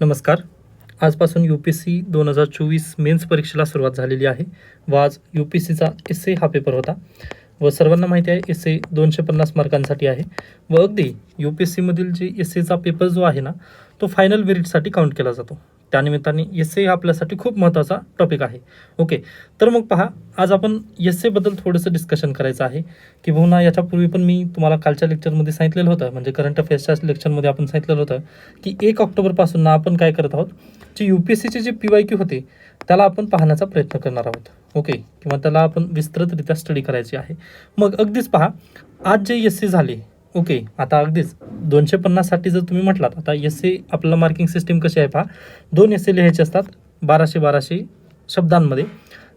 नमस्कार. आजपासून you P C दोन हजार चोवीस मेन्स परीक्षेला सुरुवात झालेली आहे व आज यू पी सीचा एस ए हा पेपर होता व सर्वांना माहिती आहे एस ए दोनशे पन्नास मार्कांसाठी आहे व अगदी यू पी एस सीमधील जे एस एचा पेपर जो आहे ना तो फायनल मेरिटसाठी काउंट केला जातो. त्यानिमित्ताने एस ए आपल्यासाठी खूप महत्त्वाचा टॉपिक आहे. ओके तर मग पहा आज आपण एस एबद्दल थोडंसं डिस्कशन करायचं आहे. की बहुना याच्यापूर्वी पण मी तुम्हाला कालच्या लेक्चरमध्ये सांगितलेलं होतं म्हणजे करंट अफेअर्सच्या लेक्चरमध्ये आपण सांगितलेलं होतं की एक ऑक्टोबरपासून ना आपण काय करत आहोत जे यू पी एस सीचे जे पी वाय क्यू होते त्याला आपण पाहण्याचा प्रयत्न करणार आहोत. ओके किंवा त्याला आपण विस्तृतरित्या स्टडी करायची आहे. मग अगदीच पहा आज जे एस सी झाले ओके आता अगदीच. दोनशे पन्नाससाठी जर तुम्ही म्हटलात आता एस सी आपलं मार्किंग सिस्टीम कशी आहे पहा. दोन एस सी लिहायचे असतात बाराशे बाराशे शब्दांमध्ये.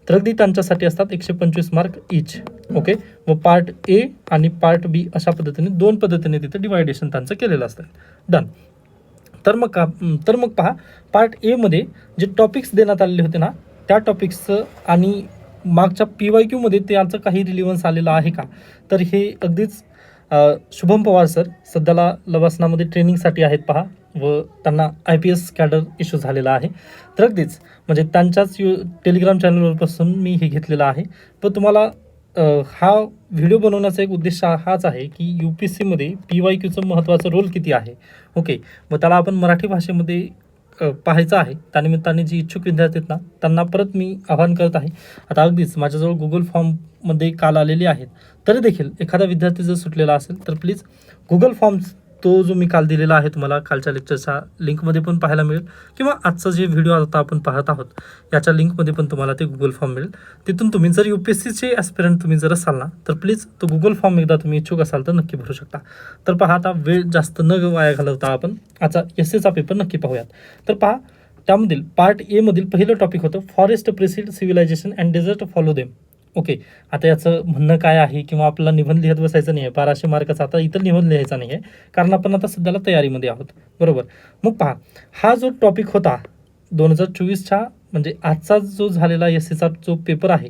तर अगदी त्यांच्यासाठी असतात एकशे पंचवीस मार्क इच ओके व पार्ट ए आणि पार्ट बी अशा पद्धतीने दोन पद्धतीने तिथं डिवायडेशन त्यांचं केलेलं असतं. डन तर मग का तर मग पहा पार्ट एमध्ये जे टॉपिक्स देण्यात आलेले होते ना त्या टॉपिक्सचं आणि मागच्या पी वाय क्यूमध्ये त्याचं काही रिलिव्हन्स आलेलं आहे का? तर हे अगदीच शुभम पवार सर सध्याला लवासनामध्ये ट्रेनिंगसाठी आहेत पहा व त्यांना I P S cadre issue झालेला आहे. तर अगदीच म्हणजे त्यांच्याच यू टेलिग्राम चॅनलवरपासून मी हे घेतलेलं आहे. पण तुम्हाला हा व्हिडिओ बनवण्याचा एक उद्देश हाच आहे की यू पी एस सीमध्ये पी वाय क्यूचं महत्त्वाचं रोल किती आहे? ओके मग त्याला आपण मराठी भाषेमध्ये पाहायचं आहे. त्यानिमित्ताने जी इच्छुक विद्यार्थी आहेत ना त्यांना परत मी आवाहन करत आहे. आता अगदीच माझ्याजवळ गुगल फॉर्ममध्ये काल आलेले आहेत. तरी देखील एखादा विद्यार्थी जर सुटलेला असेल तर प्लीज गुगल फॉर्म्स तो जो मी काल दिलेला आहे तुम्हाला कालच्या लेक्चरच्या लिंकमध्ये पण पाहायला मिळेल किंवा आजचा जे व्हिडिओ आता आपण पाहत आहोत याच्या लिंकमध्ये पण तुम्हाला ते गुगल फॉर्म मिळेल. तिथून तुम्ही जर यू पी एस सीचे ॲस्पिरंट तुम्ही जर असाल ना तर प्लीज तो गुगल फॉर्म एकदा तुम्ही इच्छुक असाल तर नक्की भरू शकता. तर पहा आता वेळ जास्त न वाया घालवता आपण आजचा एस एचा पेपर नक्की पाहूयात. तर पहा त्यामधील पार्ट एमधील पहिलं टॉपिक होतं forest precede civilisation and desert follow them okay. आता याचं म्हणणं काय आहे किंवा आपला निबंध लिहित बसायचं नाही आहे बाराशे मार्काचा आता इतर निबंध लिहायचा नाही आहे कारण आपण आता सध्याला तयारीमध्ये आहोत. बरोबर. मग पहा हा जो टॉपिक होता दोन हजार चोवीसच्या म्हणजे आजचा जो झालेला एस सीचा जो पेपर आहे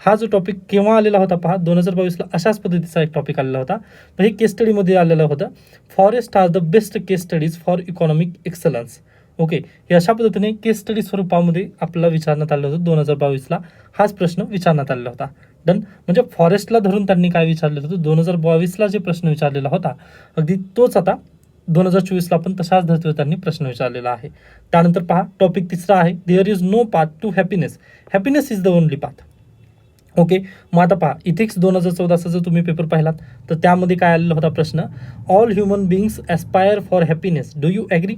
हा जो टॉपिक केव्हा आलेला होता पहा दोन हजार बावीसला अशाच पद्धतीचा एक टॉपिक आलेला होता. तर हे केस स्टडीमध्ये आलेलं होतं. Forest are the best case studies for economic excellence okay हे अशा पद्धतीने केस स्टडी स्वरूपामध्ये आपल्याला विचारण्यात आलं होतं दोन हजार बावीसला. हाच प्रश्न विचारण्यात आलेला होता. डन म्हणजे फॉरेस्टला धरून त्यांनी काय विचारलेलं होतं? दोन हजार बावीसला जे प्रश्न विचारलेला होता अगदी तोच आता दोन हजार चोवीसला पण तशाच धर्तीवर त्यांनी प्रश्न विचारलेला आहे. त्यानंतर पहा टॉपिक तिसरा आहे. There is no path to happiness happiness is the only path okay मग आता पहा इथिक्स दोन हजार चौदाचा जर तुम्ही पेपर पाहिलात तर त्यामध्ये काय आलेला होता प्रश्न? All human beings aspire for happiness do you agree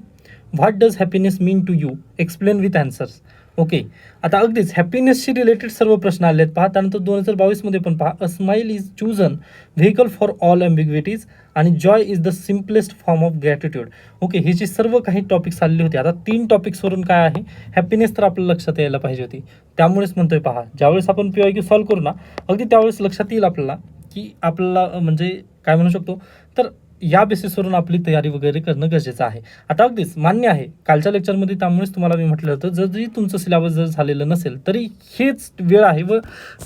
what does happiness mean to you explain with answers okay आता अगदीच हॅपीनेसशी रिलेटेड सर्व प्रश्न आले आहेत पहा त्यानंतर दोन हजार बावीसमध्ये पण पहा. A smile is chosen vehicle for all ambiguities आणि joy is the simplest form of gratitude okay हे जे सर्व काही टॉपिक्स आलेले होते आता तीन टॉपिक्सवरून काय आहे? हॅपीनेस तर आपल्या लक्षात यायला पाहिजे होती. त्यामुळेच म्हणतोय पहा. ज्यावेळेस आपण पी वाय क्यू सॉल्व्ह करू ना अगदी त्यावेळेस लक्षात येईल आपल्याला की आपल्याला म्हणजे काय म्हणू शकतो? तर या बेसिसवरून आपली तयारी वगैरे करणं गरजेचं आहे. आता अगदीच मान्य आहे कालच्या लेक्चरमध्ये त्यामुळेच तुम्हाला मी म्हटलं होतं जरी तुमचं सिलेबस जर झालेलं नसेल तरी हेच वेळ आहे व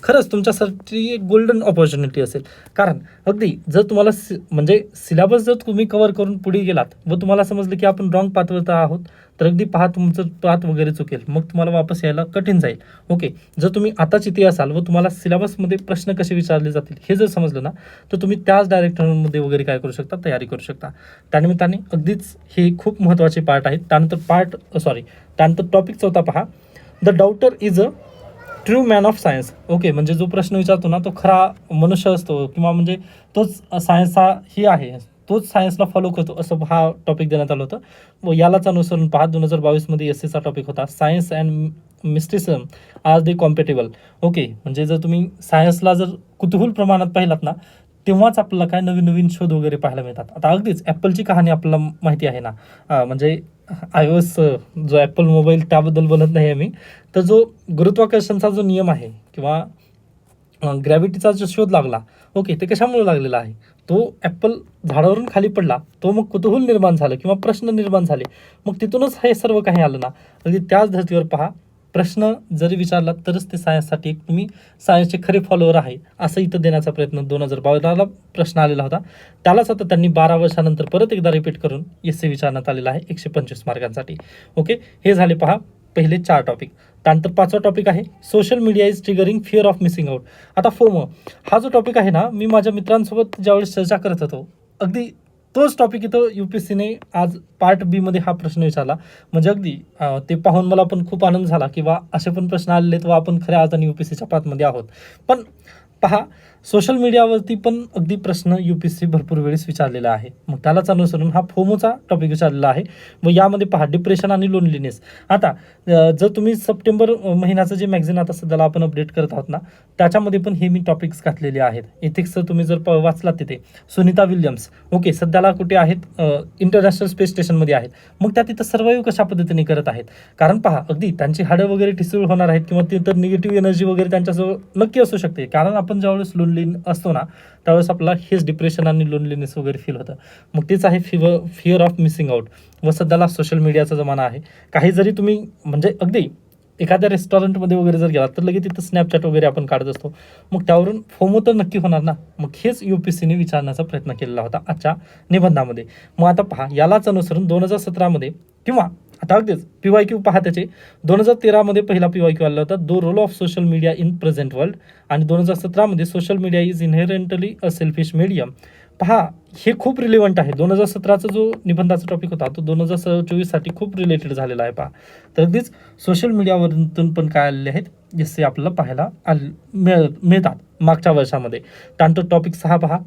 खरंच तुमच्यासाठी एक गोल्डन ऑपॉर्च्युनिटी असेल. कारण अगदी जर तुम्हाला सि म्हणजे सिलेबस जर तुम्ही कवर करून पुढे गेलात व तुम्हाला समजलं की आपण रॉंग पाथवर आहोत तर अगदी पहा तुमचं पाथ वगैरे चुकेल. मग तुम्हाला वापस यायला कठीण जाईल. ओके जर तुम्ही आताच इथे असाल व तुम्हाला सिलेबसमध्ये प्रश्न कसे विचारले जातील हे जर समजलं ना तर तुम्ही त्याच डायरेक्टरमध्ये वगैरे काय करू शकता? तयारी करू शकता. त्यानिमित्ताने अगदीच हे खूप महत्त्वाचे पार्ट आहेत. त्यानंतर पार्ट सॉरी त्यानंतर टॉपिक चौथा पहा. The doubter is a true man of science okay म्हणजे जो प्रश्न विचारतो ना तो खरा मनुष्य असतो किंवा म्हणजे तोच सायन्सचा ही आहे. तोच सायन्सला फॉलो करतो असं हा टॉपिक देण्यात आलं होतं. व यालाच अनुसरून पहा दोन हजार बावीसमध्ये एस सीचा टॉपिक होता. सायन्स अँड मिस्टिसम आज दे कॉम्पेटेबल ओके म्हणजे जर तुम्ही सायन्सला जर कुतूहल प्रमाणात पाहिलात ना तेव्हाच आपल्याला काय नवीन नवीन शोध वगैरे पाहायला मिळतात. आता अगदीच ॲपलची कहाणी आपल्याला माहिती आहे ना. म्हणजे आय ओ एस जो ॲपल मोबाईल त्याबद्दल बोलत नाही आहे मी तर जो गुरुत्वाकर्षणचा जो नियम आहे किंवा ग्रॅव्हिटीचा जो शोध लागला ओके ते कशामुळे लागलेला आहे? तो ॲपल झाडावरून खाली पडला तो मग कुतूहल निर्माण झालं किंवा प्रश्न निर्माण झाले. मग तिथूनच हे सर्व काही आलं ना? अगदी त्याच धर्तीवर पहा प्रश्न जरी विचारला तरच ते सायन्ससाठी एक तुम्ही सायन्सचे खरे फॉलोअर आहे असं इथं देण्याचा प्रयत्न दोन हजार बाराला प्रश्न आलेला होता. त्यालाच आता त्यांनी बारा वर्षानंतर परत एकदा रिपीट करून एस सी विचारण्यात आलेला आहे एकशे पंचवीस मार्कांसाठी ओके हे झाले पहा पहिले चार टॉपिक त्यानंतर पाचवा टॉपिक आहे social media is triggering fear of missing out आता फोमो हा जो टॉपिक आहे ना मी माझ्या मित्रांसोबत ज्यावेळेस चर्चा करत होतो अगदी तोच टॉपिक इथं यू पी एस सीने आज पार्ट बीमध्ये हा प्रश्न विचारला. म्हणजे अगदी ते पाहून मला पण खूप आनंद झाला किंवा असे पण प्रश्न आलेले आहेत व आपण खऱ्या अर्थाने यू पी एस सीच्या पातमध्ये आहोत. पण पहा सोशल मीडियावरती पण अगदी प्रश्न यू पी एस सी भरपूर वेळेस विचारलेला आहे. मग त्यालाच अनुसरून हा फोमोचा टॉपिक विचारलेला आहे. व यामध्ये पहा डिप्रेशन आणि लोनलीनेस आता जर तुम्ही सप्टेंबर महिन्याचं जे मॅगझिन आता सध्याला आपण अपडेट करत आहोत ना त्याच्यामध्ये पण हे मी टॉपिक्स घातलेले आहेत. एथिक्सचं तुम्ही जर प वाचलात तिथे. सुनीता विल्यम्स. ओके सध्याला कुठे आहेत? इंटरनॅशनल स्पेस स्टेशनमध्ये आहेत. मग त्या तिथं सर्वाईव्ह कशा पद्धतीने करत आहेत? कारण पहा अगदी त्यांची हाडं वगैरे ठिसूळ होणार आहेत किंवा तिथं निगेटिव्ह एनर्जी वगैरे त्यांच्याजवळ नक्की असू शकते. कारण आपण ज्यावेळेस लोनली असतो ना त्यावेळेस आपला हेच डिप्रेशन आणि लोनलीनेस वगैरे फील होतं. मग तेच आहे fever fear of missing out व सध्याला सोशल मीडियाचा जमाना आहे. काही जरी तुम्ही म्हणजे अगदी एखाद्या रेस्टॉरंटमध्ये वगैरे जर गेला तर लगेच तिथं स्नॅपचॅट वगैरे आपण काढत असतो. मग त्यावरून फोमो तर नक्की होणार ना? मग हेच यू पी सीने विचारण्याचा प्रयत्न केलेला होता आजच्या निबंधामध्ये. मग आता पहा यालाच अनुसरून दोन हजार सतरामध्ये किंवा आता अगदीच पी वाय क्यू पहा त्याचे. दोन हजार तेरामध्ये पहिला पी वाय क्यू आला होता. The role of social media in present world आणि दोन हजार सतरामध्ये social media is inherently a selfish medium पहा हे खूप रिलेव्हंट आहे. दोन हजार सतराचा जो निबंधाचा टॉपिक होता तो दोन हजार चोवीससाठी खूप रिलेटेड झालेला आहे पहा. तर अगदीच सोशल मीडियावरून पण काय आलेले आहेत? जसे आपल्याला पाहायला आल मिळ मिळतात मागच्या वर्षामध्ये. त्यानंतर टॉपिक सहा पहा.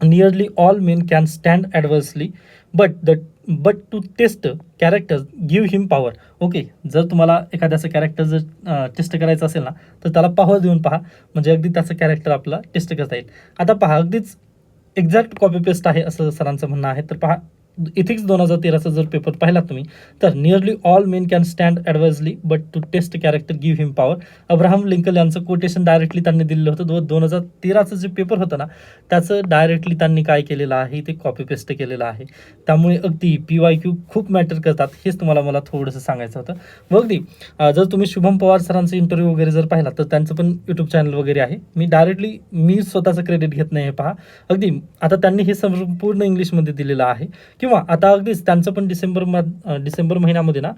Nearly all men can stand adversely but the but to test characters give him power okay जर तुम्हाला एखाद्याचं कॅरेक्टर जर टेस्ट करायचं असेल ना तर त्याला पॉवर देऊन पहा. म्हणजे अगदी त्याचं कॅरेक्टर आपला टेस्ट करता येईल. आता पहा अगदीच एक्झॅक्ट कॉपी पेस्ट आहे असं सरांचं म्हणणं आहे. तर पहा इथिक्स दोन हजार तेराचा जर पेपर पाहिला तुम्ही तर nearly all men can stand advisedly but to test character give him power Abraham Lincoln यांचं कोटेशन डायरेक्टली त्यांनी दिलेलं होतं. दो दोन हजार तेराचं जे पेपर होतं ना त्याचं डायरेक्टली त्यांनी काय केलेलं आहे? ते कॉपी पेस्ट केलेलं आहे. त्यामुळे अगदी पी वाय क्यू खूप मॅटर करतात. हेच तुम्हाला मला थोडंसं सांगायचं होतं. मग अगदी जर तुम्ही शुभम पवार सरांचं इंटरव्ह्यू वगैरे जर पाहिला तर त्यांचं पण यूट्यूब चॅनल वगैरे आहे. मी डायरेक्टली मी स्वतःचं क्रेडिट घेत नाही हे पहा. अगदी आता त्यांनी हे संपूर्ण इंग्लिशमध्ये दिलेलं आहे. किंवा आता अगदीच त्यांचं पण डिसेंबर म डिसेंबर महिन्यामध्ये ना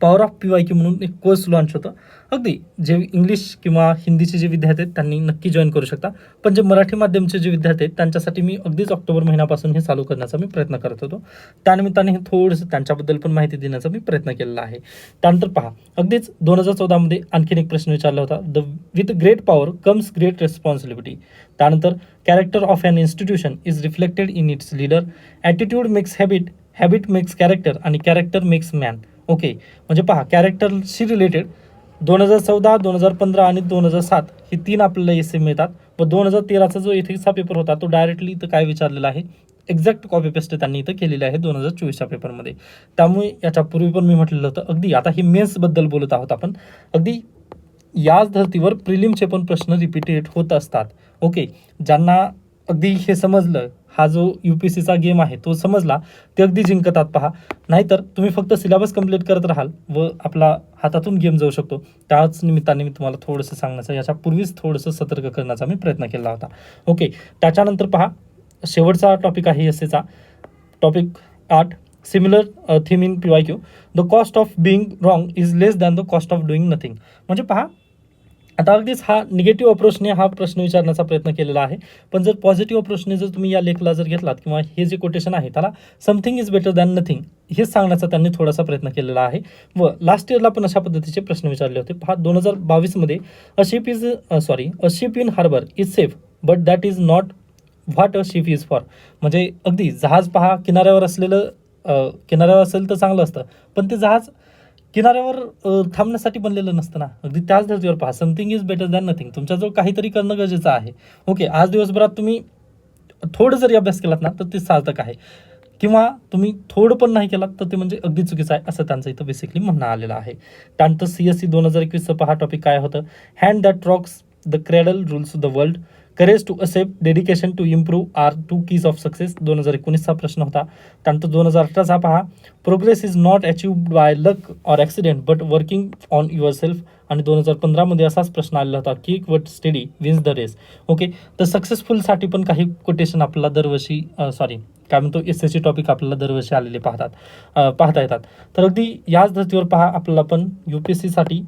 power of P Y Q म्हणून एक कोर्स लॉन्च होतं. अगदी जे इंग्लिश किंवा हिंदीचे जे विद्यार्थी आहेत त्यांनी नक्की जॉईन करू शकता. पण जे मराठी माध्यमचे जे विद्यार्थी आहेत त्यांच्यासाठी मी अगदीच ऑक्टोबर महिन्यापासून हे चालू करण्याचा मी प्रयत्न करत होतो. त्यानिमित्ताने हे थोडंसं त्यांच्याबद्दल पण माहिती देण्याचा मी प्रयत्न केलेला आहे. त्यानंतर पहा अगदीच दोन हजार चौदामध्ये आणखीन एक प्रश्न विचारला होता. The with great power comes great responsibility त्यानंतर character of an institution is reflected in its leader attitude makes habit habit makes character आणि कॅरेक्टर मेक्स मॅन ओके. म्हणजे पहा कॅरेक्टरशी रिलेटेड दोन हजार चौदा दोन हजार पंधरा आणि दोन हजार सात हे तीन आपल्याला एस मिळतात. व दोन हजार तेराचा जो इथेचा पेपर होता तो डायरेक्टली इथं काय विचारलेला आहे? एक्झॅक्ट कॉपी पेस्ट त्यांनी इथं केलेलं आहे दोन हजार चोवीसच्या पेपरमध्ये त्यामुळे याच्या पूर्वी पण मी म्हटलेलं होतं अगदी आता हे मेन्सबद्दल बोलत आहोत आपण. अगदी याच धर्तीवर प्रिलिमचे पण प्रश्न रिपीटेड होत असतात. ओके. ज्यांना अगदी हे समजलं हा जो यू पी सीचा गेम आहे तो समजला ते अगदी जिंकतात पहा. नाहीतर तुम्ही फक्त सिलेबस कंप्लीट करत राहाल व आपला हातातून गेम जाऊ शकतो. त्याच निमित्ताने मी तुम्हाला थोडंसं सांगण्याचा याच्यापूर्वीच थोडंसं सतर्क करण्याचा मी प्रयत्न केला होता. ओके त्याच्यानंतर पहा शेवटचा टॉपिक आहे एस एचा टॉपिक आठ similar theme in P Y Q the cost of being wrong is less than the cost of doing nothing म्हणजे पहा आता अगदीच हा निगेटिव्ह अप्रोचने हा प्रश्न विचारण्याचा प्रयत्न केलेला आहे. पण जर पॉझिटिव्ह अप्रोचने जर तुम्ही या लेखला जर घेतलात किंवा हे जे कोटेशन आहे त्याला something is better than nothing हेच सांगण्याचा त्यांनी थोडासा प्रयत्न केलेला आहे. व लास्ट इयरला पण अशा पद्धतीचे प्रश्न विचारले होते. पहा दोन हजार बावीसमध्ये a ship is sorry a ship in harbour is safe but that is not what a ship is for म्हणजे अगदी जहाज पहा किनाऱ्यावर असलेलं किनाऱ्यावर असेल तर चांगलं असतं पण ते जहाज किनाऱ्यावर थांबण्यासाठी बनलेलं नसतं ना. अगदी त्याच धर्तीवर पहा. Something is better than nothing तुमच्याजवळ काहीतरी करणं गरजेचं आहे. ओके आज दिवसभरात तुम्ही थोडं जरी अभ्यास केलात ना तर ते सार्थक आहे. किंवा तुम्ही थोडं पण नाही केलात तर ते म्हणजे अगदी चुकीचं आहे असं त्यांचं इथं बेसिकली म्हणणं आलेलं आहे. त्यानंतर सी एस सी दोन हजार एकवीसचं पहा टॉपिक काय होतं? Hand that rocks the cradle rules the world courage to accept dedication to improve are two keys of success दोन हजार एकोणीसचा प्रश्न होता. त्यानंतर दोन हजार अठराचा पहा. Progress is not achieved by luck or accident but working on yourself आणि दोन हजार पंधरामध्ये असाच प्रश्न आलेला होता. की what study wins the race okay तर सक्सेसफुलसाठी पण काही कोटेशन आपल्याला दरवर्षी सॉरी काय म्हणतो? एस एसची टॉपिक आपल्याला दरवर्षी आलेले पाहतात. पाहता येतात. तर अगदी याच धर्तीवर पहा आपल्याला पण यू पी एस सीसाठी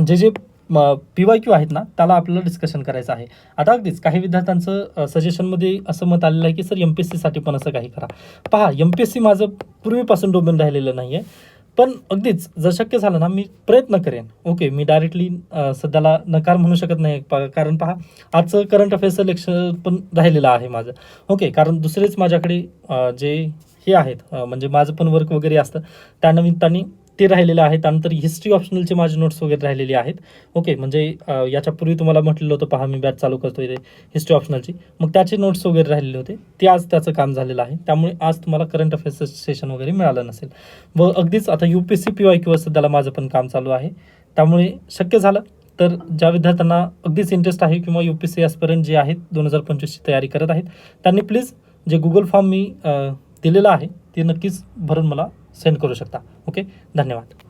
जे जे पी वाय क्यू आहेत ना त्याला आपल्याला डिस्कशन करायचं आहे. आता अगदीच काही विद्यार्थ्यांचं सजेशनमध्ये असं मत आलेलं आहे की सर एम पी एस सीसाठी पण असं काही करा. पहा एम पी एस सी माझं पूर्वीपासून डोमेन राहिलेलं नाही आहे पण अगदीच जर शक्य झालं ना मी प्रयत्न करेन. ओके मी डायरेक्टली सध्याला नकार म्हणू शकत नाही प- कारण पहा आजचं करंट अफेअर्सचं लेक्चर पण राहिलेलं आहे माझं. ओके कारण दुसरेच माझ्याकडे जे हे आहेत म्हणजे माझं पण वर्क वगैरे असतं त्यानिमित्ताने ते राहिलेलं आहे त्यानंतर हिस्ट्री ऑप्शनलचे माझे नोट्स वगैरे राहिलेले आहेत. ओके म्हणजे याच्यापूर्वी तुम्हाला म्हटलेलं होतं पहा मी बॅच चालू करतो इथे हिस्ट्री ऑप्शनलची मग त्याचे नोट्स वगैरे राहिलेले होते. ते आज त्याचं काम झालेलं आहे. त्यामुळे आज तुम्हाला करंट अफेअर्सचं सेशन वगैरे मिळालं नसेल. व अगदीच आता U P S C P Y Q सध्याला माझं पण काम चालू आहे. त्यामुळे शक्य झालं तर ज्या विद्यार्थ्यांना अगदीच इंटरेस्ट आहे किंवा यू पी सी आजपर्यंत जे आहेत दोन हजार पंचवीसची तयारी करत आहेत त्यांनी प्लीज जे गुगल फॉर्म मी दिलेलं आहे ते नक्कीच भरून मला सेंड करू शकता. ओके? धन्यवाद.